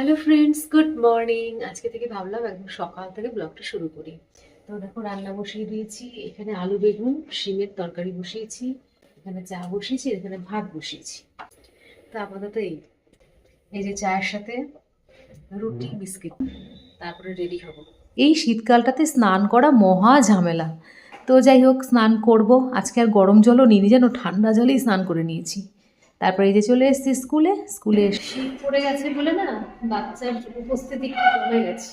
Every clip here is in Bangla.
হ্যালো ফ্রেন্ডস গুড মর্নিং আজকে থেকে ভাবলাম একদম সকাল থেকে ব্লগটা শুরু করি। তো দেখো, রান্না বসিয়ে দিয়েছি। এখানে আলু, বেগুন, শিমের তরকারি বসিয়েছি। এখানে চা বসিয়েছি, এখানে ভাত বসিয়েছি। তো আপাতত এই। এই যে চায়ের সাথে রুটি, বিস্কিট, তারপরে রেডি হব। এই শীতকালটাতে স্নান করা মহা ঝামেলা। তো যাই হোক, স্নান করব। আজকে আর গরম জলও নিয়ে যেন ঠান্ডা জলেই স্নান করে নিয়েছি। তারপরে এই যে চলে এসেছি স্কুলে স্কুলে পড়ে গেছে বলে না বাচ্চার উপস্থিতি কমে গেছে।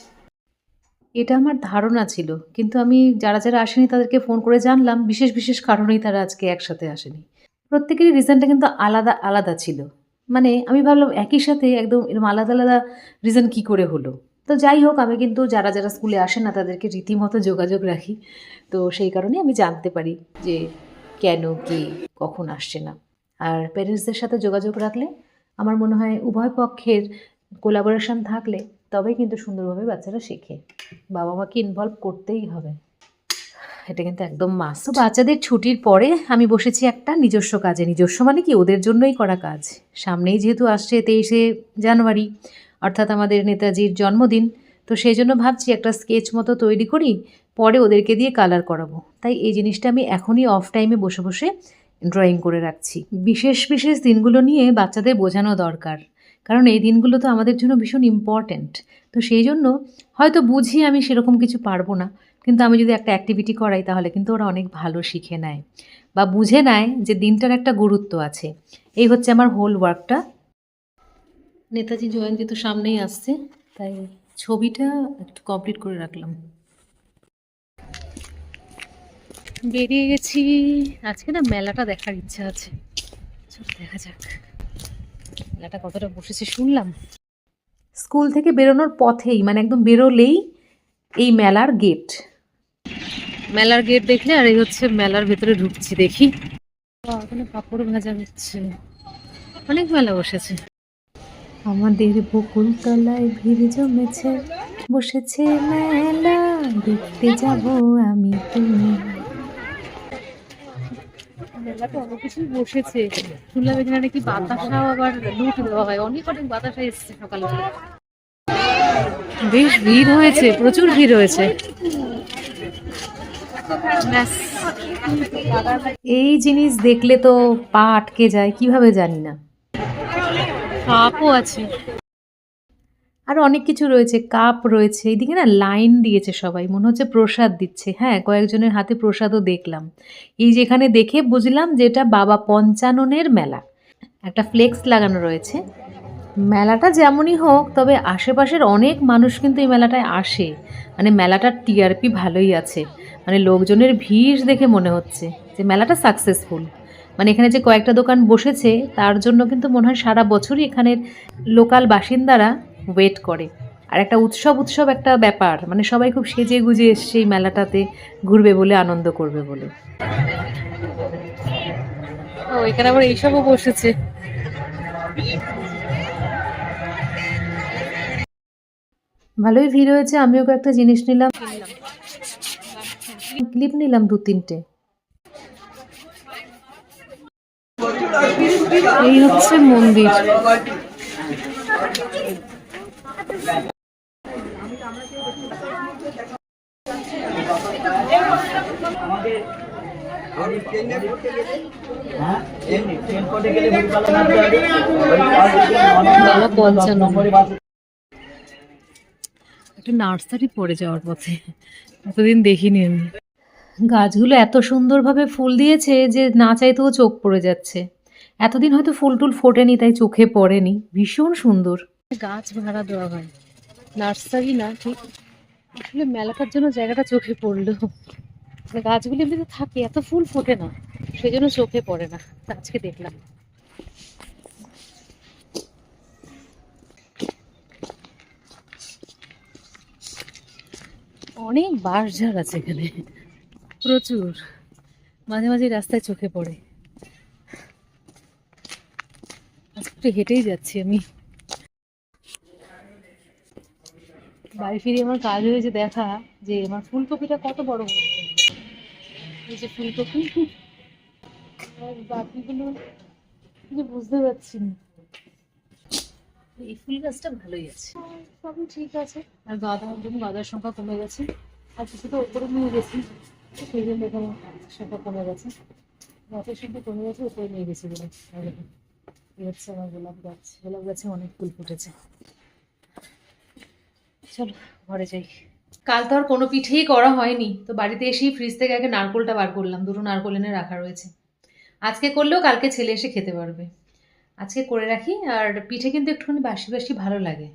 এটা আমার ধারণা ছিল কিন্তু আমি যারা যারা আসেনি তাদেরকে ফোন করে জানলাম বিশেষ বিশেষ কারণেই তারা আজকে একসাথে আসেনি। প্রত্যেকেরই রিজনটা কিন্তু আলাদা আলাদা ছিল। মানে আমি ভাবলাম একই সাথে একদম এরকম আলাদা আলাদা রিজন কি করে হলো। তো যাই হোক আমি কিন্তু যারা যারা স্কুলে আসে না তাদেরকে রীতিমতো যোগাযোগ রাখি। তো সেই কারণে আমি জানতে পারি যে কেন কি কখন আসছে না। আর প্যারেন্টসদের সাথে যোগাযোগ রাখলে আমার মনে হয় উভয় পক্ষের কোলাবোরেশন থাকলে তবেই কিন্তু সুন্দরভাবে বাচ্চারা শেখে। বাবা মাকে ইনভলভ করতেই হবে। এটা কিন্তু একদম মাস তো বাচ্চাদের ছুটির পরে আমি বসেছি একটা নিজস্ব কাজে। নিজস্ব মানে কি? ওদের জন্যই করা কাজ। সামনেই যেহেতু আসছে তেইশে জানুয়ারি অর্থাৎ আমাদের নেতাজির জন্মদিন তো সেই জন্য ভাবছি একটা স্কেচ মতো তৈরি করি পরে ওদেরকে দিয়ে কালার করাবো। তাই এই জিনিসটা আমি এখনই অফ টাইমে বসে বসে ড্রয়িং করে রাখছি। বিশেষ বিশেষ দিনগুলো নিয়ে বাচ্চাদের বোঝানো দরকার। কারণ এই দিনগুলো তো আমাদের জন্য ভীষণ ইম্পর্ট্যান্ট তো সেই জন্য হয়তো বুঝি আমি সেরকম কিছু পারব না। কিন্তু আমি যদি একটা অ্যাক্টিভিটি করাই তাহলে কিন্তু ওরা অনেক ভালো শিখে নেয়। বা বুঝে নেয় যে দিনটার একটা গুরুত্ব আছে। এই হচ্ছে আমার হোল ওয়ার্কটা নেতাজি জয়ন্তী তো সামনেই আসছে, তাই ছবিটা একটু কমপ্লিট করে রাখলাম। বেরিয়ে গেছি। আজকে না মেলাটা দেখার ইচ্ছা আছে। দেখা যাক। মেলাটা কতটা বসেছে শুনলাম। স্কুল থেকে বেরোনোর পথেই মানে একদম বেরোলেই এই মেলার গেট মেলার গেট দেখলে আর এই হচ্ছে মেলার ভেতরে ঢুকছি, দেখি। পাপড় ভাজা হচ্ছে। অনেক মেলা বসেছে। আমাদের বকুল তলায় ভিড় জমেছে। বসেছে মেলা, দেখতে যাব আমি তুমি। বসেছে। আবার দেওয়া হয়। অনেক অনেক বাতাসা বেশ ভিড় হয়েছে, প্রচুর ভিড় হয়েছে। এই জিনিস দেখলে তো পা আটকে যায়, কীভাবে জানি না। কাপও আছে। আর অনেক কিছু রয়েছে, কাপ রয়েছে এইদিকে না লাইন দিয়েছে সবাই, মনে হচ্ছে প্রসাদ দিচ্ছে হ্যাঁ কয়েকজনের হাতে প্রসাদও দেখলাম। এই যেখানে দেখে বুঝলাম যে এটা বাবা পঞ্চাননের মেলা। একটা ফ্লেক্স লাগানো রয়েছে। মেলাটা যেমনই হোক, তবে আশেপাশের অনেক মানুষ কিন্তু এই মেলাটায় আসে। মানে মেলাটার টিআরপি ভালোই আছে। মানে লোকজনের ভিড় দেখে মনে হচ্ছে যে মেলাটা সাকসেসফুল। মানে এখানে যে কয়েকটা দোকান বসেছে, তার জন্য কিন্তু মনে হয় সারা বছরই এখানের লোকাল বাসিন্দারা ওয়েট করে। আর একটা উৎসব উৎসব একটা ব্যাপার। মানে সবাই খুব সেজে গুজে এসছে এই মেলাটাতে, ঘুরবে বলে, আনন্দ করবে বলে। এখানে আবার এইসবও বসেছে। ভালোই ভিড় হয়েছে, আমিও কয়েকটা জিনিস নিলাম। ক্লিপ নিলাম দু তিনটে। এই হচ্ছে মন্দির। একটা নার্সারি পড়ে যাওয়ার পথে। এতদিন দেখিনি আমি। গাছগুলো এত সুন্দরভাবে ফুল দিয়েছে যে না চাইতেও চোখ পড়ে যাচ্ছে। এতদিন হয়তো ফুল টুল ফোটেনি, তাই চোখে পড়েনি। ভীষণ সুন্দর। গাছ ভাড়া দেওয়া হয়। নার্সারি না ঠিক আসলে মেলাটার জন্য জায়গাটা চোখে পড়ল। মানে গাছগুলো এমনিতে থাকে, এত ফুল ফোটে না, সেই জন্য চোখে পড়ে না আজকে দেখলাম। অনেক বাঁশঝাড় আছে এখানে, প্রচুর, মাঝে মাঝে রাস্তায় চোখে পড়ে। আজকে হেঁটেই যাচ্ছি আমি। বাড়ি ফিরে আমার কাজ হয়েছে দেখা যে আমার ফুলকপিটা কত বড় হয়েছে এই যে ফুলকপি। আর বাকিগুলো কিছু বুঝতে পারছি না। এই ফুল গাছটা ভালোই আছে। সবই ঠিক আছে। আর গাঁদা জন্য গাঁদার সংখ্যা কমে গেছে। আর কিছু তো উপরে নিয়ে গেছি। সেই জন্য এখানে সংখ্যা কমে গেছে। গাছের সংখ্যা কমে গেছে উপরে নিয়ে গেছি বলে। এই হচ্ছে আমার গোলাপ গাছ। গোলাপ গাছে অনেক ফুল ফুটেছে। চলো, ঘরে যাই। কাল তো আর কোনো পিঠেই করা হয়নি। তো বাড়িতে এসেই ফ্রিজ থেকে আগে নারকোলটা বার করলাম। দুটো নারকোল এনে রাখা রয়েছে। আজকে করলেও কালকে ছেলে এসে খেতে পারবে। আজকে করে রাখি। আর পিঠে কিন্তু একটুখানি বাসি বাসি ভালো লাগে।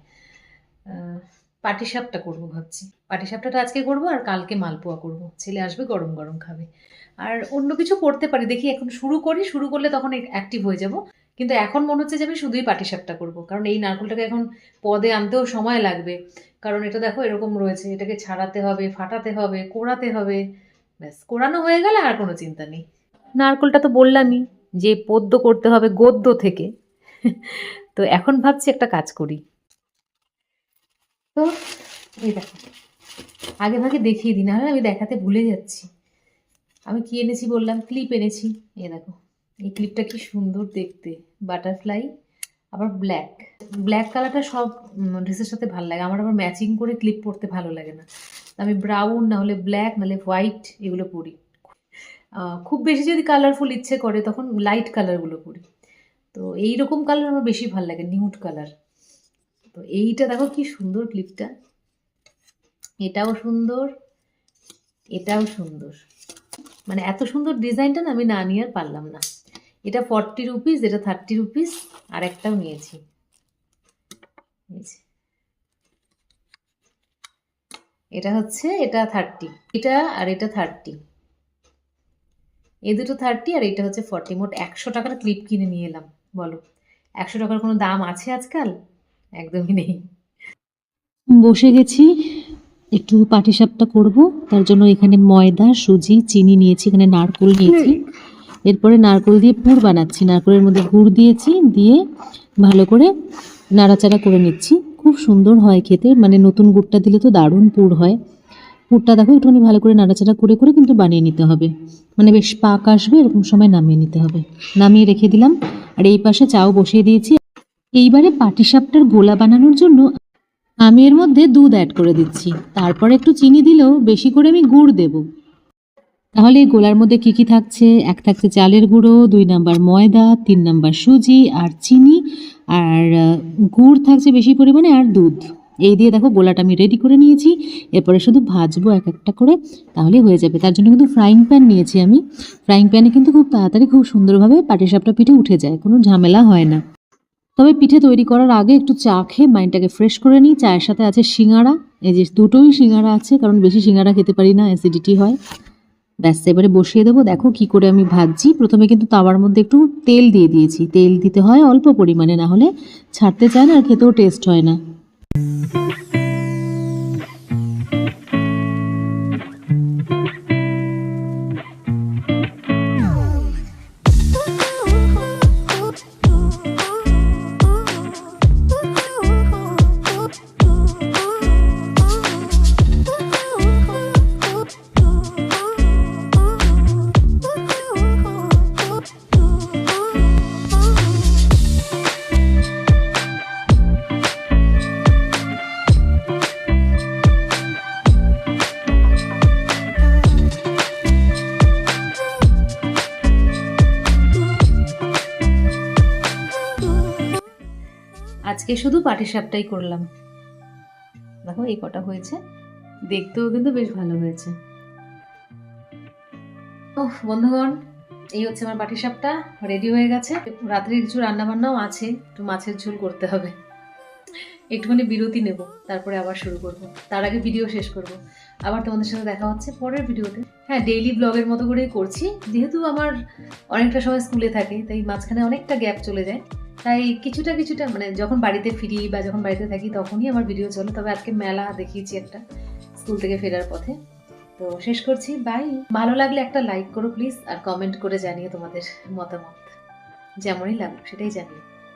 পাটিসাপটা করব ভাবছি। পাটিসাপটাটা আজকে করব আর কালকে মালপোয়া করব। ছেলে আসবে, গরম গরম খাবে। আর অন্য কিছু করতে পারি। দেখি এখন শুরু করি। শুরু করলে তখন অ্যাক্টিভ হয়ে যাব। কিন্তু এখন মনে হচ্ছে যে আমি শুধুই পাটিসাপটা করব, কারণ এই নারকেলটাকে এখন পদে আনতেও সময় লাগবে। কারণ এটা দেখো এরকম রয়েছে, এটাকে ছাড়াতে হবে, ফাটাতে হবে, কোড়াতে হবে, ব্যাস, কোড়ানো হয়ে গেলে আর কোনো চিন্তা নেই। নারকেলটা তো বললামই যে পদ্য করতে হবে গদ্য থেকে। তো এখন ভাবছি একটা কাজ করি। তো এই দেখো, আগে ভাগে দেখিয়ে দিই, নাহলে আমি দেখাতে ভুলে যাচ্ছি। আমি কি এনেছি বললাম? ক্লিপ এনেছি। এ দেখো। এই ক্লিপটা কি সুন্দর দেখতে। বাটারফ্লাই, আবার ব্ল্যাক। ব্ল্যাক কালারটা সব ড্রেসের সাথে ভালো লাগে। আমার আবার ম্যাচিং করে ক্লিপ পরতে ভালো লাগে না। আমি ব্রাউন, না হলে ব্ল্যাক নাহলে হোয়াইট এগুলো পরি। খুব বেশি যদি কালারফুল ইচ্ছে করে, তখন লাইট কালারগুলো পরি। তো এই রকম কালার আমার বেশি ভালো লাগে, নিউড কালার। তো এইটা দেখো কি সুন্দর ক্লিপটা। এটাও সুন্দর এটাও সুন্দর। মানে এত সুন্দর ডিজাইনটা না আমি না নিয়ে আর পারলাম না। এটা ফর্টি রুপিস এটা থার্টি রুপিস আর একটাও নিয়েছি। এটা হচ্ছে এটা থার্টি এটা আর এটা থার্টি এ দুটো থার্টি আর এটা হচ্ছে ফর্টি মোট একশো টাকার ক্লিপ কিনে নিয়ে এলাম বলো। একশো টাকার কোনো দাম আছে আজকাল? একদমই নেই। বসে গেছি একটু পাটিসাপটা করব তার জন্য এখানে ময়দা সুজি চিনি নিয়েছি এখানে নারকেল নিয়েছি। এরপরে নারকেল দিয়ে পুর বানাচ্ছি। নারকেলের মধ্যে গুড় দিয়েছি, দিয়ে ভালো করে নাড়াচাড়া করে নিচ্ছি। খুব সুন্দর হয় খেতে মানে নতুন গুড়টা দিলে তো দারুণ পুর হয়। পুরটা দেখো, একটুখানি ভালো করে নাড়াচাড়া করে করে কিন্তু বানিয়ে নিতে হবে। মানে বেশ পাক আসবে, এরকম সময় নামিয়ে নিতে হবে। নামিয়ে রেখে দিলাম। আর এই পাশে চাও বসিয়ে দিয়েছি। এইবারে পাটিসাপটার গোলা বানানোর জন্য আমি এর মধ্যে দুধ অ্যাড করে দিচ্ছি। তারপর একটু চিনি দিলেও বেশি করে আমি গুড় দেব। তাহলে গোলার মধ্যে কি কি থাকছে? এক থাকছে চালের গুঁড়ো, দুই নাম্বার ময়দা, তিন নাম্বার সুজি আর চিনি। আর গুড় থাকছে বেশি পরিমাণে আর দুধ। এই দিয়ে দেখো গোলাটা আমি রেডি করে নিয়েছি। এরপরে শুধু ভাজবো এক একটা করে, তাহলে হয়ে যাবে। তার জন্য কিন্তু ফ্রাইং প্যান নিয়েছি আমি। ফ্রাইং প্যানে কিন্তু খুব তাড়াতাড়ি, খুব সুন্দরভাবে পাটিসাপটা পিঠে উঠে যায়, কোনো ঝামেলা হয় না। তবে পিঠে তৈরি করার আগে একটু চা খেয়ে মাইন্ডটাকে ফ্রেশ করে নিই। চায়ের সাথে আছে সিঙ্গারা। এই যে দুটোই সিঙ্গারা আছে, কারণ বেশি সিঙ্গারা খেতে পারি না অ্যাসিডিটি হয়। ব্যাস, এবারে বসিয়ে দেবো। দেখো কি করে আমি ভাজছি। প্রথমে কিন্তু তাওয়ার মধ্যে একটু তেল দিয়ে দিয়েছি। তেল দিতে হয় অল্প পরিমাণে, না হলে ছাড়তে চায় না আর খেতেও টেস্ট হয় না। আজকে শুধু পাটিসাপটাই করলাম। দেখো, এই কটা হয়েছে। দেখতেও কিন্তু বেশ ভালো হয়েছে। ও বন্ধুগণ, এই হচ্ছে আমার পাটিসাপটা। রেডি হয়ে গেছে। রাত্রে কিছু রান্না বান্নাও আছে। একটু মাছের ঝোল করতে হবে। একটুখানি বিরতি নেব, তারপরে আবার শুরু করব। তার আগে ভিডিও শেষ করব। আবার তোমাদের সাথে দেখা হচ্ছে পরের ভিডিওতে হ্যাঁ ডেইলি ব্লগের মতো করেই করছি। যেহেতু আমার অনেকটা সময় স্কুলে থাকে, তাই মাঝখানে অনেকটা গ্যাপ চলে যায়। তাই কিছুটা কিছুটা মানে যখন বাড়িতে ফিরি বা যখন বাড়িতে থাকি তখনই আমার ভিডিও চলে, তবে আজকে মেলা দেখিয়েছি একটা স্কুল থেকে ফেরার পথে। তো শেষ করছি বাই ভালো লাগলে একটা লাইক করো প্লিজ আর কমেন্ট করে জানিও তোমাদের মতামত। যেমনই লাগল সেটাই জানিও।